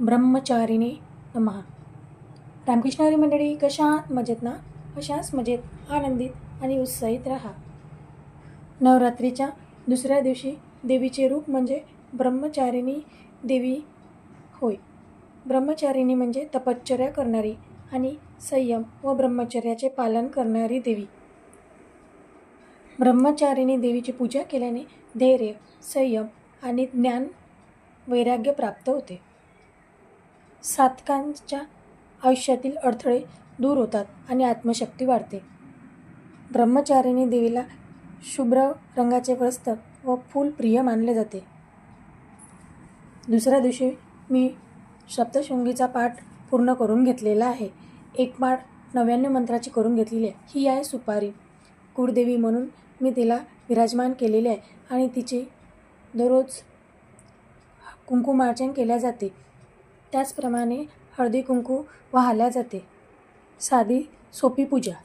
ब्रह्मचारिणी महा रामकृष्णारी मंडळी कशा मजेत ना? अशाच मजेत आनंदित आणि उत्साहित राहा. नवरात्रीच्या दुसऱ्या दिवशी देवीचे रूप म्हणजे ब्रह्मचारिणी देवी होय. ब्रह्मचारिणी म्हणजे तपश्चर्या करणारी आणि संयम व ब्रह्मचर्याचे पालन करणारी देवी. ब्रह्मचारिणी देवीची पूजा केल्याने धैर्य संयम आणि ज्ञान वैराग्य प्राप्त होते. साधकांच्या आयुष्यातील अडथळे दूर होतात आणि आत्मशक्ती वाढते. ब्रह्मचारिणी देवीला शुभ्र रंगाचे वस्त्र व फूल प्रिय मानले जाते. दुसऱ्या दिवशी मी सप्तशृंगीचा पाठ पूर्ण करून घेतलेला आहे. एक माळ नव्याण्णव मंत्राची करून घेतलेली आहे. ही आहे सुपारी. कुळदेवी म्हणून मी तिला विराजमान केलेले आहे आणि तिचे दररोज कुंकुमार्चन केल्या जाते. त्याचप्रमाणे हळदी कुंकू वाहल्या जाते. साधी सोपी पूजा.